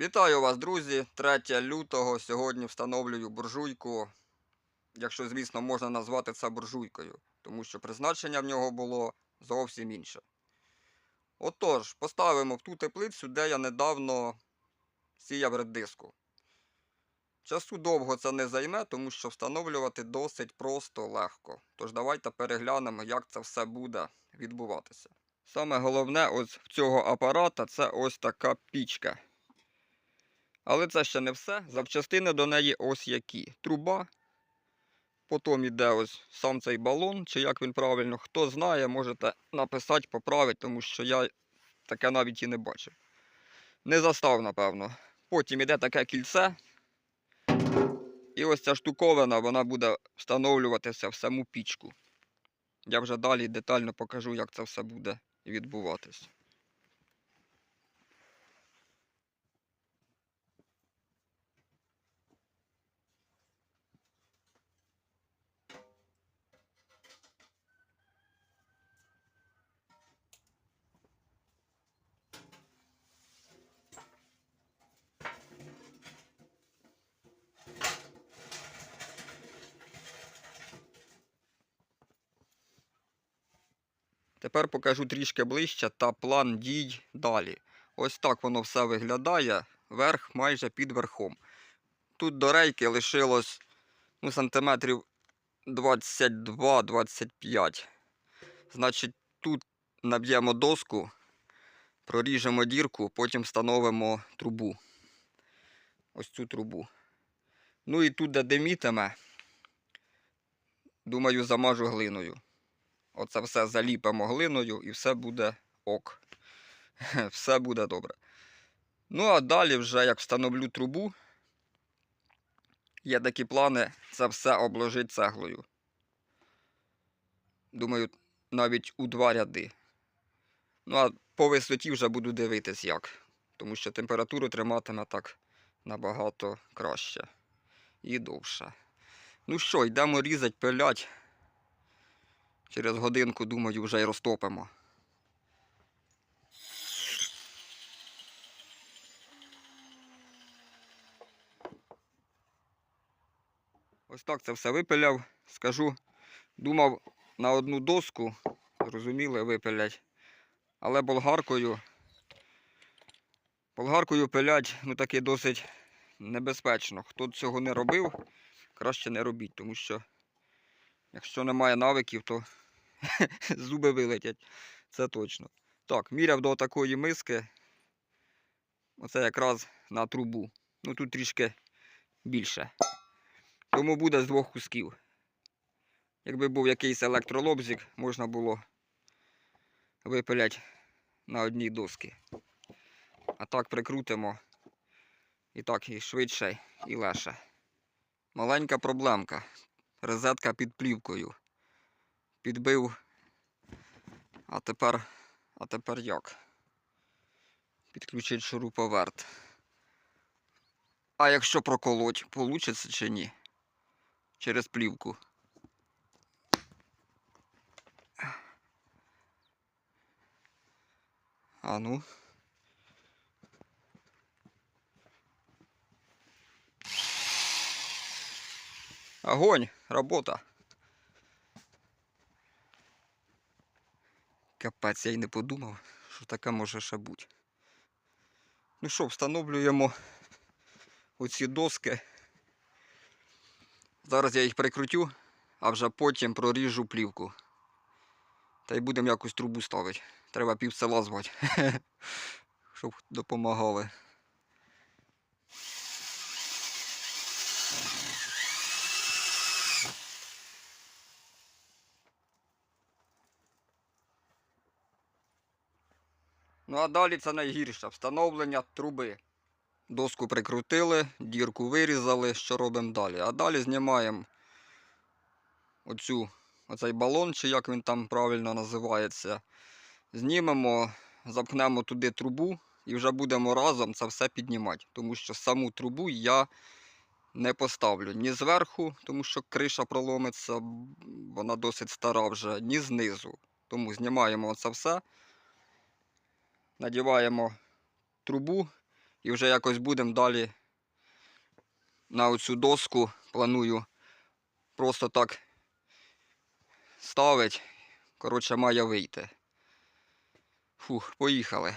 Вітаю вас, друзі! 3 лютого. Сьогодні встановлюю буржуйку. Якщо, звісно, можна назвати це буржуйкою, тому що призначення в нього було зовсім інше. Отож, поставимо в ту теплицю, де я недавно сіяв редиску. Часу довго це не займе, тому що встановлювати досить просто легко. Тож давайте переглянемо, як це все буде відбуватися. Саме головне ось в цього апарата це ось така пічка. Але це ще не все. Запчастини до неї ось які. Труба. Потім іде ось сам цей балон, чи як він правильно. Хто знає, можете написати, поправити, тому що я таке навіть і не бачив. Не застав, напевно. Потім іде таке кільце. І ось ця штуковина, вона буде встановлюватися в саму пічку. Я вже далі детально покажу, як це все буде відбуватись. Тепер покажу трішки ближче та план дій далі. Ось так воно все виглядає. Верх майже під верхом. Тут до рейки лишилось ну, сантиметрів 22-25. Значить, тут наб'ємо доску, проріжемо дірку, потім встановимо трубу. Ось цю трубу. Ну і тут, де димітиме, думаю, замажу глиною. Оце все заліпимо глиною і все буде ок. Все буде добре. Ну, а далі, вже як встановлю трубу, є такі плани це все обложити цеглою. Думаю, навіть у два ряди. Ну, а по висоті вже буду дивитись як. Тому що температуру триматиме так набагато краще і довше. Ну що, йдемо різати, пилять. Через годинку, думаю, вже й розтопимо. Ось так це все випиляв. Скажу, думав на одну доску, зрозуміли, випилять. Але болгаркою, болгаркою пилять, ну таки досить небезпечно. Хто цього не робив, краще не робіть, тому що якщо немає навиків, то зуби вилетять. Це точно. Так, міряв до такої миски. Оце якраз на трубу. Ну тут трішки більше. Тому буде з двох кусків. Якби був якийсь електролобзик, можна було випиляти на одній доски. А так прикрутимо. І так і швидше, і легше. Маленька проблемка. Розетка під плівкою. Підбив. А тепер. А тепер як? Підключить шуруповерт. А якщо проколоть, получиться чи ні? Через плівку. А ну. Огонь, работа. Капець, я й не подумав, що таке може ще бути. Ну що, встановлюємо оці доски. Зараз я їх прикрутю, а вже потім проріжу плівку. Та й будемо якусь трубу ставити. Треба пів села звати, щоб допомагали. Ну а далі це найгірше встановлення труби. Доску прикрутили, дірку вирізали, що робимо далі. А далі знімаємо оцю, оцей балон, чи як він там правильно називається. Знімемо, запхнемо туди трубу і вже будемо разом це все піднімати. Тому що саму трубу я не поставлю ні зверху, тому що криша проломиться, вона досить стара вже, ні знизу. Тому знімаємо це все надіваємо трубу І вже якось будемо далі на оцю доску планую просто так ставити. Коротше, має вийти. Фух, поїхали.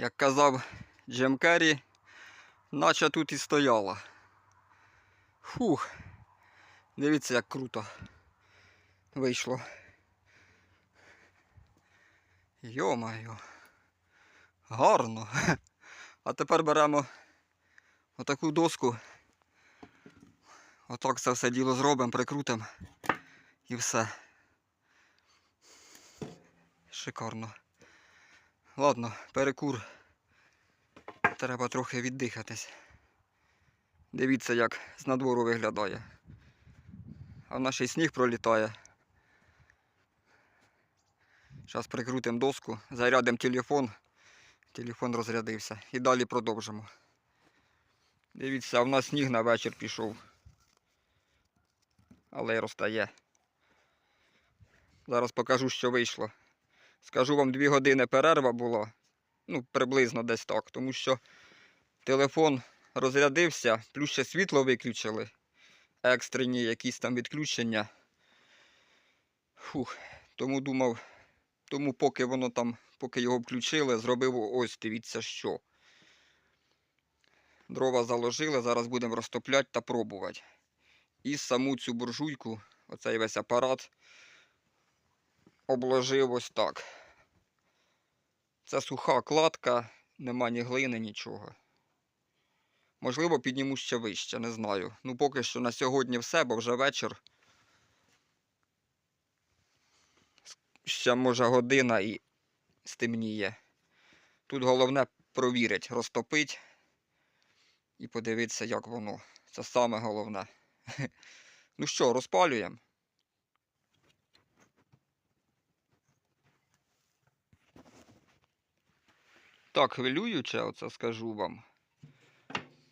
Як казав Джем Керрі, наче тут і стояла. Фух. Дивіться, як круто вийшло. Йо-моє. Гарно. А тепер беремо отаку доску. Отак це все діло зробимо, прикрутимо і все. Шикарно. Ладно, перекур. Треба трохи віддихатись. Дивіться, як з надвору виглядає. А в нас ще й сніг пролітає. Зараз прикрутимо доску, зарядимо телефон. Телефон розрядився. І далі продовжимо. Дивіться, в нас сніг на вечір пішов. Але й розтає. Зараз покажу, що вийшло. Скажу вам, дві години перерва була. Ну, приблизно десь так. Тому що телефон розрядився, плюс ще світло виключили. Екстрені якісь там відключення. Фух. Тому думав, тому поки воно там, поки його включили, зробив ось дивіться що. Дрова заложили, зараз будемо розтопляти та пробувати. І саму цю буржуйку, оцей весь апарат, обложив ось так. Це суха кладка, нема ні глини, нічого. Можливо, підніму ще вище, не знаю. Ну, поки що на сьогодні все, бо вже вечір. Ще може година і стемніє. Тут головне провірити, розтопити і подивитися, як воно. Це саме головне. Ну що, розпалюємо? Так, хвилююче, оце скажу вам.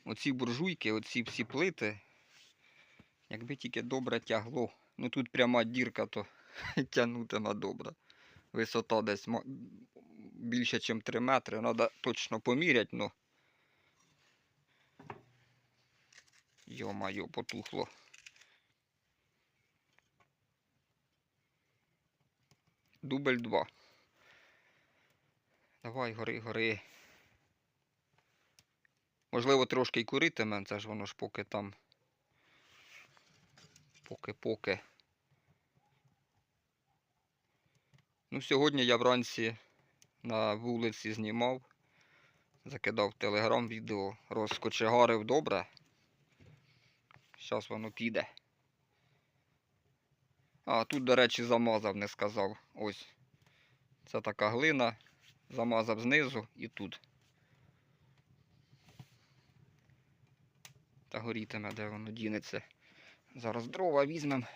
Оці буржуйки, оці всі плити, якби тільки добре тягло. Ну тут пряма дірка, то тягнутиме добре. Висота десь більше, ніж 3 метри. Треба точно поміряти, ну. Йо-майо, потухло. Дубль 2. Давай, гори, гори. Можливо, трошки й куритиме, це ж воно ж поки там. Поки-поки. Ну, сьогодні я вранці на вулиці знімав, закидав телеграм відео, розкочегарив добре. Зараз воно піде. А, тут, до речі, замазав, не сказав. Ось. Це така глина замазав знизу і тут. Та горітиме, де воно дінеться. Зараз дрова візьмемо.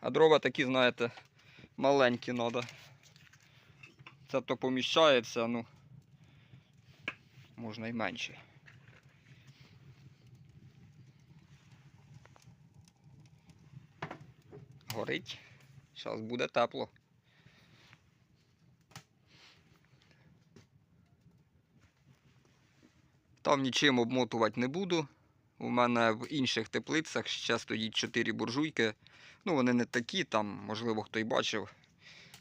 А дрова такі, знаєте, маленькі треба. Це то поміщається, ну можна і менше. Горить. Зараз буде тепло. Там нічим обмотувати не буду. У мене в інших теплицях ще стоїть 4 буржуйки. Ну, вони не такі, там, можливо, хто й бачив.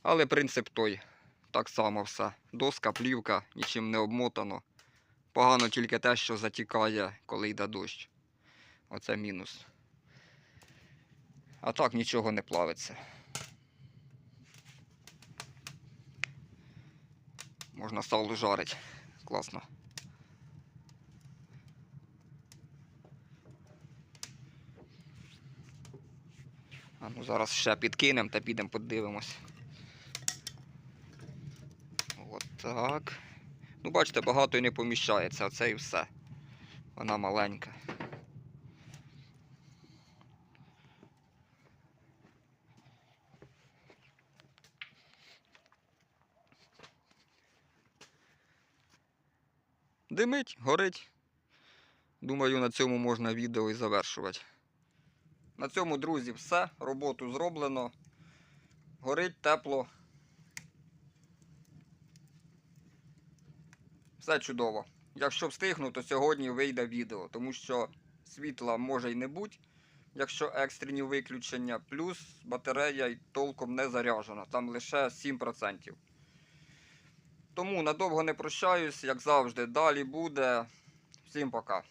Але принцип той. Так само все. Доска, плівка, нічим не обмотано. Погано тільки те, що затікає, коли йде дощ. Оце мінус. А так нічого не плавиться. Можна сало жарить. Класно. А ну зараз ще підкинемо та підемо подивимось. От так. Ну, бачите, багато і не поміщається, а це і все. Вона маленька. Димить, горить. Думаю, на цьому можна відео і завершувати. На цьому, друзі, все. Роботу зроблено. Горить тепло. Все чудово. Якщо встигну, то сьогодні вийде відео, тому що світла може й не бути, якщо екстрені виключення, плюс батарея толком не заряджена, там лише 7%. Тому надовго не прощаюсь, як завжди, далі буде. Всім пока.